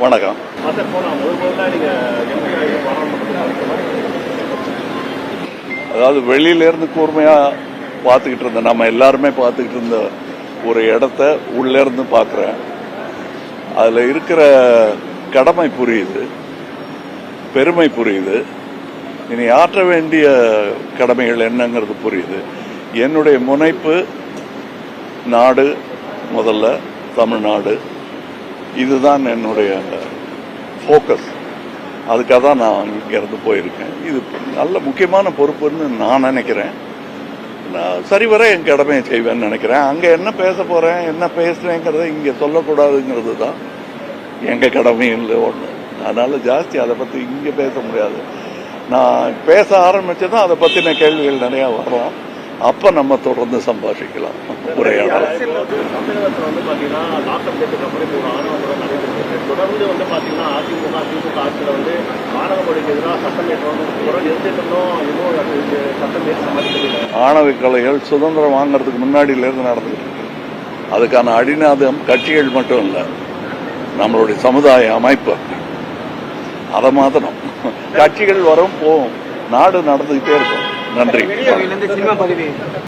வணக்கம். அதாவது வெளியிலேருந்து கூர்மையாக பார்த்துக்கிட்டு இருந்த நம்ம எல்லாருமே பார்த்துக்கிட்டு இருந்த ஒரு இடத்த உள்ளேருந்து பார்க்குறேன். அதில் இருக்கிற கடமை புரியுது பெருமை புரியுது. இனி ஆற்ற வேண்டிய கடமைகள் என்னங்கிறது புரியுது. என்னுடைய முனைப்பு நாடு முதல்ல தமிழ்நாடு. இதுதான் என்னுடைய ஃபோக்கஸ் அதுக்காக தான் நான் இங்கேருந்து போயிருக்கேன். இது நல்ல முக்கியமான பொறுப்புன்னு நான் நினைக்கிறேன். நான் சரிவர என் கடமையை செய்வேன்னு நினைக்கிறேன். அங்கே என்ன பேச போகிறேன் என்ன பேசுகிறேங்கிறத இங்கே சொல்லக்கூடாதுங்கிறது தான் எங்கள் கடமையும் இல்லை ஒன்று அதனால் ஜாஸ்தி அதை பற்றி இங்கே பேச முடியாது. நான் பேச ஆரம்பிச்சதும் அதை பற்றின கேள்விகள் நிறையா வரும். அப்போ நம்ம தொடர்ந்து சம்பாஷிக்கலாம். உரையாடலாம் தொடர்ந்து வந்து அதிமுக ஆட்சியில் வந்து எதிராக சட்டம் ஏற்றணும் ஆணவ கலைகள் சுதந்திரம் வாங்குறதுக்கு முன்னாடியிலேருந்து நடந்துகிட்டு இருக்கு. அதுக்கான அடிநாதம் கட்சிகள் மட்டும் இல்லை நம்மளுடைய சமுதாய அமைப்பு. அதை மாத்தணும் கட்சிகள் வரும் போகும். நாடு நடந்துகிட்டே இருக்கும். நன்றி.